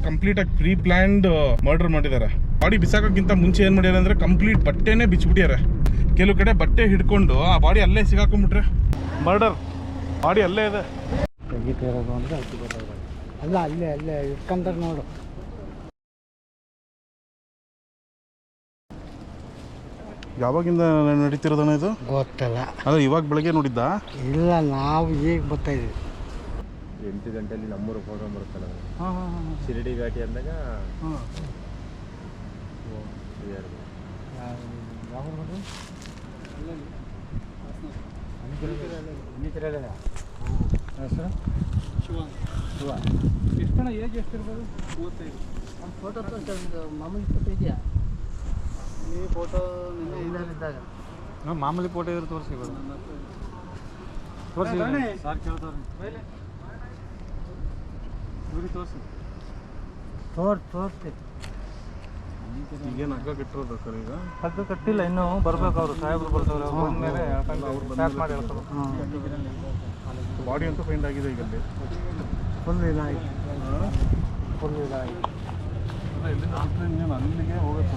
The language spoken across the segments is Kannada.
ಕಂಪ್ಲೀಟ್ ಆಗಿ ಪ್ರೀ ಪ್ಲಾನ್ಡ್ ಮರ್ಡರ್ ಮಾಡಿದ್ದಾರೆ ಬಾಡಿ ಬಿಸಾಕೋಕ್ಕಿಂತ ಮುಂಚೆ ಏನು ಮಾಡ್ಯಾರ ಅಂದ್ರೆ ಕಂಪ್ಲೀಟ್ ಬಟ್ಟೆನೇ ಬಿಚ್ಚಿಬಿಟ್ಟಿದ್ದಾರೆ ಕೆಲವು ಕಡೆ ಬಟ್ಟೆ ಹಿಡ್ಕೊಂಡು ಆ ಬಾಡಿ ಅಲ್ಲೇ ಸಿಗಾಕೊಂಡ್ಬಿಟ್ರೆ ಮರ್ಡರ್ ಬಾಡಿ ಅಲ್ಲೇ ಇದೆ. ಅಲ್ಲ ಅಲ್ಲೇ ಅಲ್ಲೇ ಇಟ್ಕೊಂತಾರೆ ನೋಡು. ಯಾವಾಗಿಂದ ನಡೀತಿರೋದಣ್ಣ ಇದು? ಗೊತ್ತಲ್ಲ. ಅಂದ್ರೆ ಇವಾಗ ಬೆಳಗ್ಗೆ ನೋಡಿದ್ದ? ಇಲ್ಲ ನಾವು ಈಗ ಬರ್ತಾ ಇದೀವಿ ಎಂಟು ಗಂಟೆಯಲ್ಲಿ ನಮ್ಮೂರು ಫೋಟೋ ಬರುತ್ತಲ್ಲ ಹಾಂ ಹಾಂ ಶಿರಡಿ ಘಾಟಿ ಅಂದಾಗ ಹಾಂ. ಯಾರು ಎಷ್ಟು ಏಜ್ ಎಷ್ಟಿರ್ಬೋದು? ಮೂವತ್ತೈದು ಒಂದು ಫೋಟೋ ತೋರಿಸಿ ಮಾಮೂಲಿ ಫೋಟೋ ಇದೆಯಾ? ಈ ಫೋಟೋ ಇದ್ದಾಗ. ಹಾಂ ಮಾಮೂಲಿ ಫೋಟೋ ಇದ್ರೆ ತೋರಿಸಿ ತೋರಿಸಿ ಸರ್ ಕೇಳ್ತಾರೆ. ತೋರಿಸಿ. ತೋರ್ ಈಗೇನು ಹಗ್ಗ ಕಟ್ಟಿರೋದು ಸರ್ ಈಗ. ಹಗ್ಗ ಕಟ್ಟಿಲ್ಲ ಇನ್ನೂ ಬರ್ಬೇಕು ಅವರು. ಸಾಹೇಬ್ರು ಬರ್ತಾರೆ. ಬಂದ್ಮೇಲೆ ಮಾಡಿ ಹೇಳ್ತಾರೆ ಬಾಡಿ ಅಂತೂ ಫೈಂಡ್ ಆಗಿದೆ ಈಗ ಅಲ್ಲಿ ಫುಲ್ ಇದಾಗಿ. ಫುಲ್ ಇದಾಗಿ. ಅಲ್ಲಿಗೆ ಹೋಗಕ್ಕೆ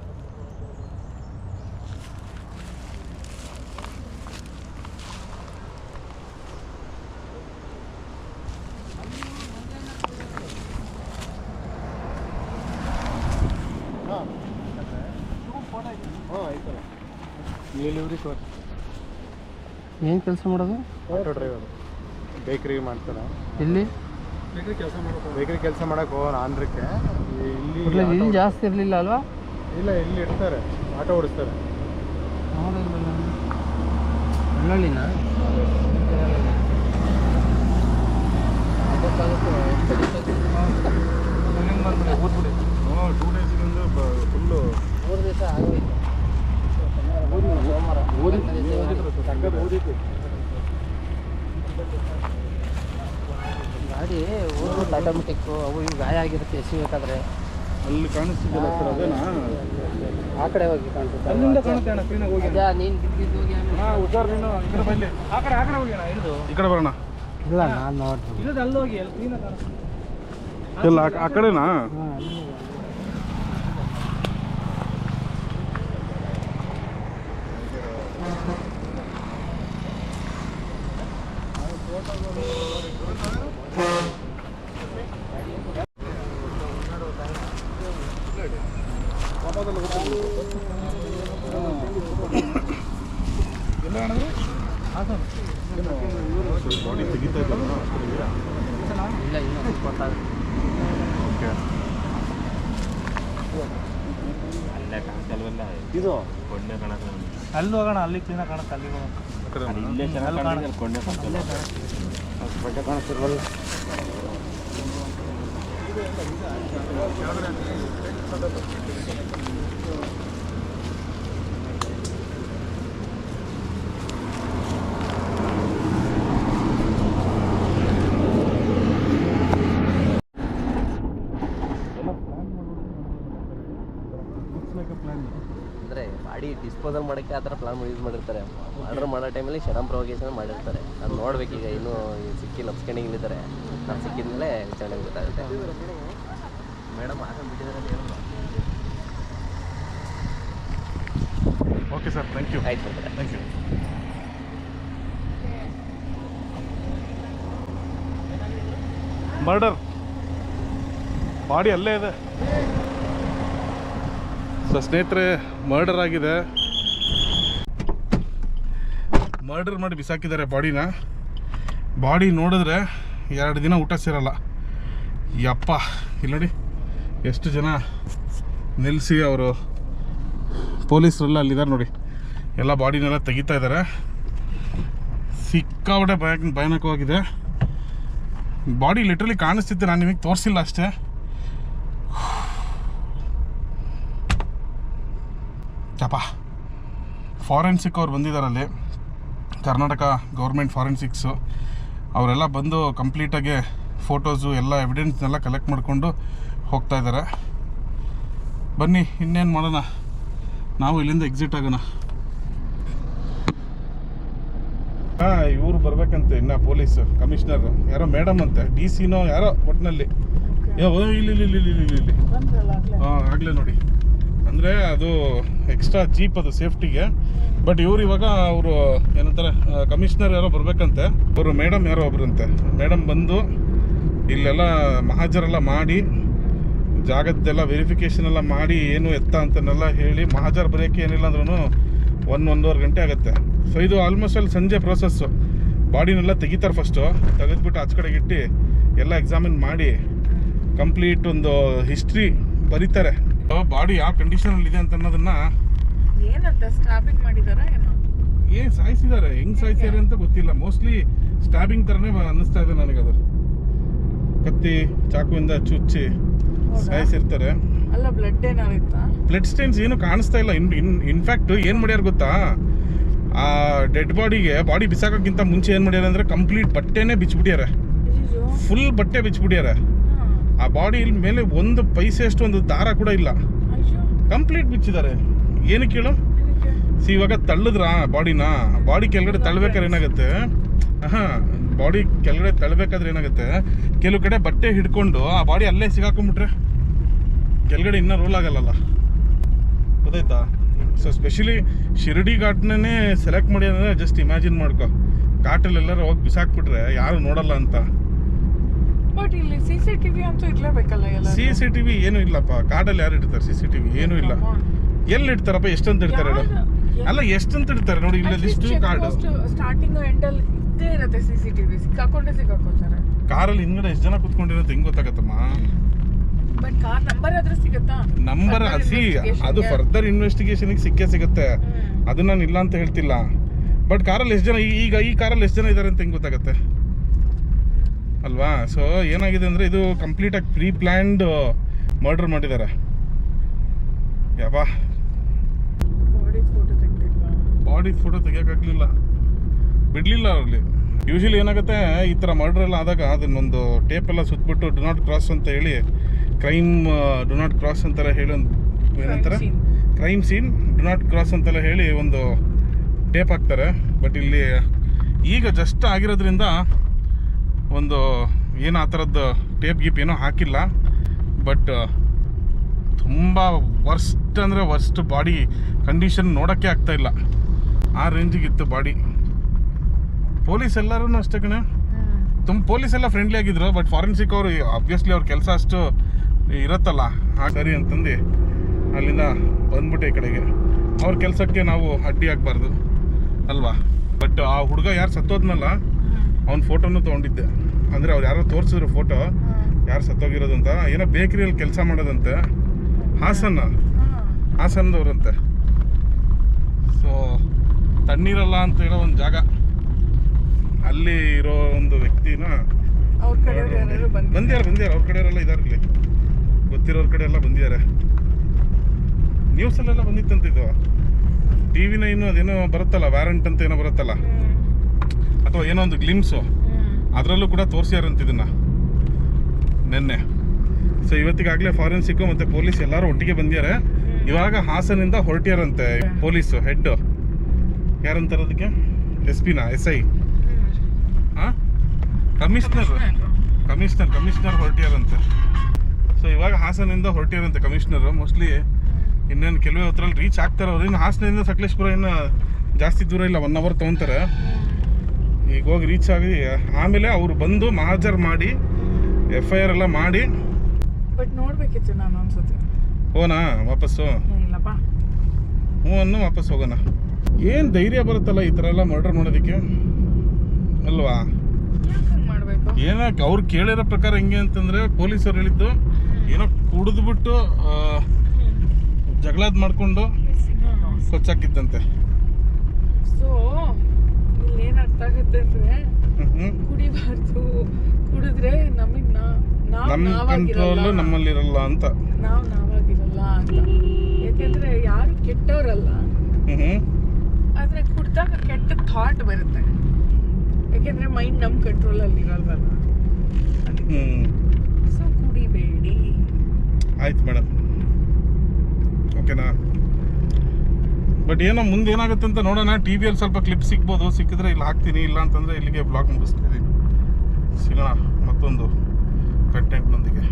ಡೆಲಿವರಿ ತೋರಿಸಿ ಏನು ಕೆಲಸ ಮಾಡೋದು? ಆಟೋ ಡ್ರೈವರ್ ಬೇಕರಿ ಮಾಡ್ತಾರೆ. ಇಲ್ಲಿ ಬೇಕ್ರಿ ಕೆಲಸ ಮಾಡೋಕೆ ಬೇಕ್ರಿ ಕೆಲಸ ಮಾಡಕ್ಕೆ ಹೋಗೋಣ ಆಂಧ್ರಕ್ಕೆ. ಇಲ್ಲಿ ಇಲ್ಲಿ ಜಾಸ್ತಿ ಇರಲಿಲ್ಲ ಅಲ್ವಾ? ಇಲ್ಲ ಇಲ್ಲಿ ಇರ್ತಾರೆ ಆಟೋ ಓಡಿಸ್ತಾರೆ. ಬೆಳ್ಳುಳ್ಳಿನ ಊದ್ಬಿಡಿ ಹ್ಞೂ ಟೂ ಡೇಸ್ಗಿಂದ ಗಾಡಿ ಊದ್ಬಿಟ್ಟು ಆಟೋಮೆಟಿಕ್ಕು ಅವು ಇವು ಗಾಯ ಆಗಿರುತ್ತೆ ಎಸಿಬೇಕಾದ್ರೆ ಅಲ್ಲಿ ಕಾಣಿಸ್ತಿದ್ದಲ್ಲ ಸರ್ ಅದೇನಾ? ಆ ಕಡೆ ಹೋಗಿ ಕಾಣಿಸುತ್ತೆ. ಅಲ್ಲಿಂದ ಕಾಣುತ್ತೆ ಅಣ್ಣ ಕ್ಲೀನಾಗಿ ಹೋಗಿ ಅದೇ ನೀನು ಬಿದ್ದಿದ್ದು ಹೋಗಿ ಆಮೇಲೆ. ಹಾಂ ಹುಷಾರು ನೀನು ಈ ಕಡೆ ಆ ಕಡೆ ಆ ಕಡೆ ಹೋಗಿ ಅಣ್ಣ ಹಿಡಿದು. ಈ ಕಡೆ ಬರೋಣ. ಇಲ್ಲ ನಾನು ನೋಡ್ತೀನಿ. ಇಲ್ಲದ ಅಲ್ಲಿ ಹೋಗಿ ಅಲ್ಲಿ ಕ್ಲೀನಾಗಿ ಕಾಣುತ್ತೆ. ಇಲ್ಲ ಆ- ಆ ಕಡೆನಾ? ಹಾಂ ಎಲ್ಲ ಹೇಳಿದ್ರೆ ಬಾಡಿ ತೆಗಿತಾ ಇದ್ದಲ್ಲ ಇಲ್ಲ ಇನ್ನೂ ಗೊತ್ತಾಗುತ್ತೆ ಅಲ್ಲೇ ಕಾಣಿಸಲ್ವಲ್ಲ ಇದು? ಕೊಂಡೆ ಕಾಣಕ್ಕೆ ಅಲ್ಲಿ ಹೋಗೋಣ ಅಲ್ಲಿ ಕ್ಲೀನಾಗಿ ಕಾಣುತ್ತೆ ಅಲ್ಲಿ ಹೋಗೋಣ. ಇಲ್ಲೇ ಚೆನ್ನಾಗಿ ಕೊಂಡೆ ಬಟ್ಟೆ ಕಾಣಿಸ್ತಿರ್ವಲ್ಲ ಬಾಡಿ ಡಿಸ್ಪೋಸಲ್ ಮಾಡೋಕ್ಕೆ ಆ ಥರ ಪ್ಲಾನ್ ಯೂಸ್ ಮಾಡಿರ್ತಾರೆ. ಆರ್ಡರ್ ಮಾಡೋ ಟೈಮಲ್ಲಿ ಶಡಮ್ ಪ್ರೊವೊಕೇಶನ್ ಮಾಡಿರ್ತಾರೆ. ಅದು ಈಗ ಇನ್ನೂ ಸಿಕ್ಕಿ ಲಪ್ಸ್ಕೊಂಡಿದ್ದಾರೆ ನಾನು ಸಿಕ್ಕಿದ ಮೇಲೆ ವಿಚಾರಣೆ ಗೊತ್ತಾಗುತ್ತೆ. Madam okay sir thank you ಆಯ್ತು sir. Thank you murder body ಅಲ್ಲೇ ಇದೆ. ಸರ್ ಸ್ನೇಹಿತರೆ ಮರ್ಡರ್ ಆಗಿದೆ. ಮರ್ಡರ್ ಮಾಡಿ ಬಿಸಾಕಿದ್ದಾರೆ ಬಾಡಿನ ಬಾಡಿ ನೋಡಿದ್ರೆ ಎರಡು ದಿನ ಊಟ ಸೇರಲ್ಲ. ಯಪ್ಪ, ಇಲ್ಲಿ ನೋಡಿ, ಎಷ್ಟು ಜನ ನಿಲ್ಲಿಸಿ ಅವರು. ಪೊಲೀಸರೆಲ್ಲ ಅಲ್ಲಿದ್ದಾರೆ ನೋಡಿ. ಎಲ್ಲ ಬಾಡಿನೆಲ್ಲ ತೆಗಿತಾ ಇದ್ದಾರೆ. ಸಿಕ್ಕಾಪಟ್ಟೆ ಭಯ ಭಯಾನಕವಾಗಿದೆ. ಬಾಡಿ ಲಿಟ್ರಲಿ ಕಾಣಿಸ್ತಿತ್ತು ನಾನು ನಿಮಗೆ ತೋರಿಸಿಲ್ಲ ಅಷ್ಟೇ. ಚಪ ಫಾರೆನ್ಸಿಕ್ ಅವ್ರು ಬಂದಿದ್ದಾರಲ್ಲಿ ಕರ್ನಾಟಕ ಗೌರ್ಮೆಂಟ್ ಫಾರೆನ್ಸಿಕ್ಸು ಅವರೆಲ್ಲ ಬಂದು ಕಂಪ್ಲೀಟಾಗಿ ಫೋಟೋಸು ಎಲ್ಲ ಎವಿಡೆನ್ಸ್ನೆಲ್ಲ ಕಲೆಕ್ಟ್ ಮಾಡಿಕೊಂಡು ಹೋಗ್ತಾ ಇದ್ದಾರೆ ಬನ್ನಿ ಇನ್ನೇನು ಮಾಡೋಣ? ನಾವು ಇಲ್ಲಿಂದ ಎಕ್ಸಿಟ್ ಆಗೋಣ. ಹಾಂ ಇವರು ಬರ್ಬೇಕಂತೆ ಇನ್ನ ಪೊಲೀಸ್ ಕಮಿಷನರ್ ಯಾರೋ ಮೇಡಮ್ ಅಂತೆ. ಡಿ ಸಿನೋ ಯಾರೋ ಒಟ್ಟಿನಲ್ಲಿ ಇಲ್ಲಿ ಇಲ್ಲಿ ಇಲ್ಲಿ ಇಲ್ಲಿ ಇಲ್ಲಿ ಹಾಂ ಆಗಲೇ ನೋಡಿ. ಅಂದರೆ ಅದು ಎಕ್ಸ್ಟ್ರಾ ಚೀಪ್ ಅದು ಸೇಫ್ಟಿಗೆ ಬಟ್ ಇವ್ರು ಇವಾಗ ಅವರು, ಏನಂತಾರೆ ಕಮಿಷನರ್ ಯಾರೋ ಬರಬೇಕಂತೆ. ಅವರು ಮೇಡಮ್ ಯಾರೋ ಒಬ್ಬರಂತೆ ಮೇಡಮ್ ಬಂದು ಇಲ್ಲೆಲ್ಲ ಮಹಾಜರೆಲ್ಲ ಮಾಡಿ, ಜಾಗದ್ದೆಲ್ಲ ವೆರಿಫಿಕೇಷನ್ ಎಲ್ಲ ಮಾಡಿ ಏನು ಎತ್ತ ಅಂತನೆಲ್ಲ ಹೇಳಿ ಮಹಾಜರ್ ಬರೆಯೋಕ್ಕೆ ಏನಿಲ್ಲ ಅಂದ್ರೂ ಒಂದು ಒಂದೂವರೆ ಗಂಟೆ ಆಗುತ್ತೆ. ಸೊ ಇದು ಆಲ್ಮೋಸ್ಟ್ ಅಲ್ಲಿ ಸಂಜೆ ಪ್ರೊಸೆಸ್ಸು ಬಾಡಿನೆಲ್ಲ ತೆಗಿತಾರೆ ಫಸ್ಟು ತೆಗೆದ್ಬಿಟ್ಟು ಆಚೆ ಕಡೆಗೆ ಇಟ್ಟು ಎಲ್ಲ ಎಕ್ಸಾಮಿನ್ ಮಾಡಿ ಕಂಪ್ಲೀಟ್ ಒಂದು ಹಿಸ್ಟ್ರಿ ಬರೀತಾರೆ. ಬಾಡಿ ಯಾವ ಕಂಡೀಷನಲ್ಲಿ ಇದೆ ಅಂತ ಅನ್ನೋದನ್ನ ಏನಂತ ಸ್ಟಾಬಿಂಗ್ ಮಾಡಿದಾರ ಏನೋ? ಏನ್ ಸಾಯಿಸಿದ್ದಾರೆ ಹೆಂಗ್ ಸಾಯಿಸಿದ್ದಾರೆ ಅಂತ ಗೊತ್ತಿಲ್ಲ. ಮೋಸ್ಟ್ಲಿ ಸ್ಟ್ಯಾಬಿಂಗ್ ಥರನೇ ಅನ್ನಿಸ್ತಾ ಇದೆ ನನಗದು. ಕತ್ತಿ ಚಾಕುವಿಂದ ಚುಚ್ಚಿ? ಸಾಯಿಸಿರ್ತಾರೆ. ಅಲ್ಲ ಬ್ಲಡ್ ಏನಾರು ಇತ್ತಾ ಬ್ಲಡ್ ಸ್ಟೇನ್ಸ್ ಏನು ಕಾಣಿಸ್ತಾ ಇಲ್ಲ. ಇನ್ ಇನ್ ಇನ್ಫ್ಯಾಕ್ಟ್ ಏನು ಮಾಡ್ಯಾರ ಗೊತ್ತಾ? ಆ ಡೆಡ್ ಬಾಡಿಗೆ ಬಾಡಿ ಬಿಸಾಕೋಕ್ಕಿಂತ ಮುಂಚೆ ಏನು ಮಾಡ್ಯಾರ ಅಂದರೆ ಕಂಪ್ಲೀಟ್ ಬಟ್ಟೆನೇ ಬಿಚ್ಬಿಟ್ಯಾರ. ಅಯ್ಯೋ ಫುಲ್ ಬಟ್ಟೆ ಬಿಚ್ಬಿಟ್ಯಾರ. ಆ ಬಾಡಿ ಮೇಲೆ ಒಂದು ಪೈಸೆ ಅಷ್ಟು ಒಂದು ದಾರ ಕೂಡ ಇಲ್ಲ. ಕಂಪ್ಲೀಟ್ ಬಿಚ್ಚಿದ್ದಾರೆ. ಏನು ಕೇಳು ಸಿ ಇವಾಗ ತಳ್ಳಿದ್ರ ಬಾಡಿನ? ಬಾಡಿ ಕೆಳಗಡೆ ತಳ್ಬೇಕಾದ್ರೆ ಏನಾಗುತ್ತೆ? ಹಾ ಬಾಡಿ ಕೆಳಗಡೆ ತಳ್ಬೇಕಾದ್ರೆ ಏನಾಗುತ್ತೆ? ಕೆಲವು ಕಡೆ ಬಟ್ಟೆ ಹಿಡ್ಕೊಂಡು ಆ ಬಾಡಿ ಅಲ್ಲೇ ಸಿಗಾಕೊಂಡ್ಬಿಟ್ರೆ ಕೆಳಗಡೆ ಇನ್ನೂ ರೋಲ್ ಆಗಲ್ಲಲ್ಲ? ಗೊತ್ತಾಯ್ತಾ? ಸೊ ಸ್ಪೆಷಲಿ ಶಿರಡಿ ಘಾಟ್ನೇ ಸೆಲೆಕ್ಟ್ ಮಾಡಿ ಅಂದರೆ ಜಸ್ಟ್ ಇಮ್ಯಾಜಿನ್ ಮಾಡ್ಕೊ. ಘಾಟಲ್ಲಿ ಎಲ್ಲರೂ ಹೋಗಿ ಬಿಸಾಕ್ಬಿಟ್ರೆ ಯಾರು ನೋಡಲ್ಲ ಅಂತ. ಬಟ್ ಇಲ್ಲಿ ಸಿ ಸಿ ಟಿವಿ ಅಂತೂ ಇರಲೇಬೇಕಲ್ಲ ಎಲ್ಲ ಸಿ ಸಿ ಟಿ ವಿ ಏನೂ ಇಲ್ಲಪ್ಪ. ಕಾಡಲ್ಲಿ ಯಾರು ಇಡ್ತಾರೆ ಸಿ ಸಿ ಟಿ ವಿ ಏನೂ ಇಲ್ಲ. ಎಲ್ಲಿ ಇಡ್ತಾರಪ್ಪ ಎಷ್ಟಂತ ಇಡ್ತಾರೆ ಹೇಳು? ಅಲ್ಲ ಎಷ್ಟಂತ ಇಡ್ತಾರೆ ನೋಡಿ ಇಲ್ಲ ಲಿಸ್ಟು ಕಾರ್ಡ್ ಸ್ಟಾರ್ಟಿಂಗ್ ಎಂಡ್ ಅಲ್ಲಿ ಇದ್ದೇ ಇರುತ್ತೆ ಸಿ ಸಿ ಟಿವಿ ಸಿಕ್ಕಾಕೊಂಡೇ ಸಿಕ್ಕಾಕೋತಾರೆ ಕಾರಲ್ಲಿ ಹಿಂದ್ಗಡೆ ಎಷ್ಟು ಜನ ಕುತ್ಕೊಂಡಿರೋದು ಹೆಂಗ್ ಗೊತ್ತಾಗತ್ತಮ್ಮ? ಬಟ್ ಕಾರ್ ನಂಬರ್ ಆದ್ರೆ ಸಿಗುತ್ತಾ? ನಂಬರ್ ಸಿ ಅದು. ಫರ್ದರ್ ಇನ್ವೆಸ್ಟಿಗೇಷನ್ ಸಿಕ್ಕೇ ಸಿಗುತ್ತೆ. ಅದು ನಾನು ಇಲ್ಲ ಅಂತ ಹೇಳ್ತಿಲ್ಲ. ಬಟ್ ಕಾರಲ್ಲಿ ಎಷ್ಟು ಜನ ಈಗ ಈ ಕಾರಲ್ಲಿ ಎಷ್ಟು ಜನ ಇದ್ದಾರೆ ಅಂತ ಹೆಂಗ್ ಗೊತ್ತಾಗತ್ತೆ? ಅಲ್ವಾ? ಸೊ ಏನಾಗಿದೆ ಅಂದರೆ ಇದು ಕಂಪ್ಲೀಟಾಗಿ ಪ್ರೀ ಪ್ಲ್ಯಾಂಡ್ ಮರ್ಡರ್ ಮಾಡಿದ್ದಾರೆ ಯಾವಾ ಬಾಡಿ ಫೋಟೋ ತೆಗ್ದಿಲ್ವಾ? ಬಾಡಿ ಫೋಟೋ ತೆಗಿಯೋಕ್ಕಾಗಲಿಲ್ಲ ಬಿಡಲಿಲ್ಲ ಅವರಲ್ಲಿ. ಯೂಶಲಿ ಏನಾಗುತ್ತೆ ಈ ಥರ ಮರ್ಡರ್ ಎಲ್ಲ ಆದಾಗ ಅದನ್ನೊಂದು ಟೇಪ್ ಎಲ್ಲ ಸುತ್ತಬಿಟ್ಟು ಡು ನಾಟ್ ಕ್ರಾಸ್ ಅಂತ ಹೇಳಿ ಕ್ರೈಮ್ ಡು ನಾಟ್ ಕ್ರಾಸ್ ಅಂತೆಲ್ಲ ಹೇಳಿ ಒಂದು ಏನಂತಾರೆ? Crime scene do not cross ಅಂತೆಲ್ಲ ಹೇಳಿ ಒಂದು ಟೇಪ್ ಹಾಕ್ತಾರೆ. ಬಟ್ ಇಲ್ಲಿ ಈಗ ಜಸ್ಟ್ ಆಗಿರೋದ್ರಿಂದ ಒಂದು ಏನು ಆ ಥರದ್ದು ಟೇಪ್ ಗೀಪ್ ಏನೋ ಹಾಕಿಲ್ಲ. ಬಟ್ ತುಂಬ ವರ್ಸ್ಟ್ ಅಂದರೆ ವರ್ಸ್ಟ್ ಬಾಡಿ ಕಂಡೀಷನ್ ನೋಡೋಕ್ಕೆ ಆಗ್ತಾ ಇಲ್ಲ. ಆ ರೇಂಜಿಗಿತ್ತು ಬಾಡಿ ಪೊಲೀಸ್ ಎಲ್ಲರೂ ಅಷ್ಟೇ ಕಣೆ. ತುಂಬ ಪೊಲೀಸ್ ಎಲ್ಲ ಫ್ರೆಂಡ್ಲಿ ಆಗಿದ್ರು ಬಟ್ ಫಾರೆನ್ಸಿಕ್ ಅವರು ಅಬ್ವಿಯಸ್ಲಿ ಅವ್ರ ಕೆಲಸ ಅಷ್ಟು ಇರುತ್ತಲ್ಲ. ಆ ಸರಿ ಅಂತಂದು ಅಲ್ಲಿಂದ ಬಂದ್ಬಿಟ್ಟೆ ಈ ಕಡೆಗೆ. ಅವ್ರ ಕೆಲಸಕ್ಕೆ ನಾವು ಅಡ್ಡಿ ಆಗಬಾರ್ದು. ಅಲ್ವಾ? ಬಟ್ ಆ ಹುಡುಗ ಯಾರು ಸತ್ತೋದ್ನಲ್ಲ ಅವ್ನ ಫೋಟೋನು ತೊಗೊಂಡಿದ್ದೆ. ಅಂದರೆ ಅವ್ರು ಯಾರೋ ತೋರಿಸಿದ್ರು ಫೋಟೋ ಯಾರು ಸತ್ತೋಗಿರೋದು ಅಂತ. ಏನೋ ಬೇಕರಿಯಲ್ಲಿ ಕೆಲಸ ಮಾಡೋದಂತೆ. ಹಾಸನ. ಹಾಸನದವ್ರಂತೆ. ಸೊ ತಣ್ಣೀರಲ್ಲ ಅಂತ ಹೇಳೋ ಒಂದು ಜಾಗ. ಅಲ್ಲಿ ಇರೋ ಒಂದು ವ್ಯಕ್ತಿನ ಬಂದ್ಯಾರ ಬಂದ್ಯಾರ ಅವ್ರ ಕಡೆಯವರೆಲ್ಲ ಇದಾರೆ ಇಲ್ಲಿ. ಗೊತ್ತಿರೋರ ಕಡೆ ಎಲ್ಲ ಬಂದಿದ್ದಾರೆ. ನ್ಯೂಸಲ್ಲೆಲ್ಲ ಬಂದಿತ್ತಂತ ಇದು. ಟಿ ವಿನ ಇನ್ನೂ ಅದೇನೋ ಬರುತ್ತಲ್ಲ ವ್ಯಾರಂಟ್ ಅಂತ ಏನೋ ಬರುತ್ತಲ್ಲ. ಅಥವಾ ಏನೋ ಒಂದು ಗ್ಲಿಮ್ಸು ಅದರಲ್ಲೂ ಕೂಡ ತೋರಿಸ್ಯಾರಂತ ಇದನ್ನ. ನಿನ್ನೆ. ಸೊ ಇವತ್ತಿಗಾಗಲೇ ಫಾರೆನ್ಸಿಕ್ಕು ಮತ್ತು ಪೊಲೀಸ್ ಎಲ್ಲರೂ ಒಟ್ಟಿಗೆ ಬಂದಿದ್ದಾರೆ ಇವಾಗ ಹಾಸನಿಂದ ಹೊರಟ್ಯಾರಂತೆ ಪೊಲೀಸು ಹೆಡ್ ಯಾರಂತಾರೆ ಅದಕ್ಕೆ? ಎಸ್ ಪಿನ ಎಸ್ ಐ ಹಾಂ ಕಮಿಷನರ್ ಕಮಿಷನರ್ ಕಮಿಷನರ್ ಹೊರಟ್ಯಾರಂತೆ. ಸೊ ಇವಾಗ ಹಾಸನಿಂದ ಹೊರಟ್ಯಾರಂತೆ ಕಮಿಷನರ್ ಮೋಸ್ಟ್ಲಿ ಇನ್ನೇನು ಕೆಲವೇ ಹೊತ್ತರಲ್ಲಿ ರೀಚ್ ಆಗ್ತಾರೆ ಅವ್ರು. ಇನ್ನು ಹಾಸನದಿಂದ ಸಕಲೇಶ್ಪುರ ಇನ್ನು ಜಾಸ್ತಿ ದೂರ ಇಲ್ಲ ಒನ್ ಅವರ್ ತೊಗೊತಾರೆ. ಈಗ ಹೋಗಿ ರೀಚ್ ಆಗಿ ಆಮೇಲೆ ಅವರು ಬಂದು ಮಹಾಜರ್ ಮಾಡಿ ಎಫ್ ಐ ಆರ್ ಎಲ್ಲ ಮಾಡಿ. ಬಟ್ ನೋಡ್ಬೇಕಿತ್ತು ನಾನು ಅನ್ಸುತ್ತೆ ಹೋಗೋಣ ವಾಪಸ್ಸು. ಇಲ್ಲಪ್ಪ. ಹ್ಞೂ ಅನ್ನು ವಾಪಸ್ ಹೋಗೋಣ. ಏನು ಧೈರ್ಯ ಬರುತ್ತಲ್ಲ ಈ ಥರ ಎಲ್ಲ ಮರ್ಡರ್ ಮಾಡೋದಕ್ಕೆ? ಅಲ್ವಾ? ಏನಕ್ಕೆ? ಅವ್ರು ಕೇಳಿರೋ ಪ್ರಕಾರ ಹೆಂಗೆ ಅಂತಂದ್ರೆ ಪೊಲೀಸರು ಹೇಳಿದ್ದು ಏನೋ ಕುಡಿದ್ಬಿಟ್ಟು ಜಗಳಾದ್ ಮಾಡ್ಕೊಂಡು ಕೊಚ್ಚಾಕಿದ್ದಂತೆ. ಸೊ ಇಲ್ಲಿ ಏನ್ ಅರ್ಥ ಆಗುತ್ತೆ ಅಂದ್ರೆ ಹ್ಮ್. ಕುಡಿಬಾರ್ದು ಕುಡಿದ್ರೆ ನಮಗ್ ನಾ- ನಾವ್ ನಮ್ಮ ಕಂಟ್ರೋಲ್ ನಮ್ಮಲ್ಲಿರಲ್ಲ ಅಂತ. ನಾವು ನಾವಾಗಿರಲ್ಲ ಅಂತ. ಯಾಕೆಂದ್ರೆ ಯಾರು ಕೆಟ್ಟವರಲ್ಲ. ಆದ್ರೆ ಕುಡ್ದಾಗ ಕೆಟ್ಟ ಥಾಟ್ ಬರುತ್ತೆ. ಯಾಕೆಂದ್ರೆ ಮೈಂಡ್ ನಮ್ಮ ಕಂಟ್ರೋಲ್ ಅಲ್ಲಿ ಇರಲ್ವಲ್ಲ ಸೊ ಕುಡಿಬೇಡಿ. ಆಯ್ತು ಮೇಡಮ್ ಓಕೆನಾ? ಬಟ್ ಏನೋ ಮುಂದೆ ಏನಾಗುತ್ತೆ ಅಂತ ನೋಡೋಣ. ಟಿ ವಿಯಲ್ಲಿ ಸ್ವಲ್ಪ ಕ್ಲಿಪ್ ಸಿಗ್ಬೋದು. ಸಿಕ್ಕಿದ್ರೆ ಇಲ್ಲಿ ಹಾಕ್ತೀನಿ. ಇಲ್ಲ ಅಂತಂದರೆ ಇಲ್ಲಿಗೆ ಬ್ಲಾಗ್ ಮುಗಿಸ್ತಾ ಇದ್ದೀನಿ ಸಿಗೋಣ ಮತ್ತೊಂದು. ಕಂಟೆಂಟ್ನೊಂದಿಗೆ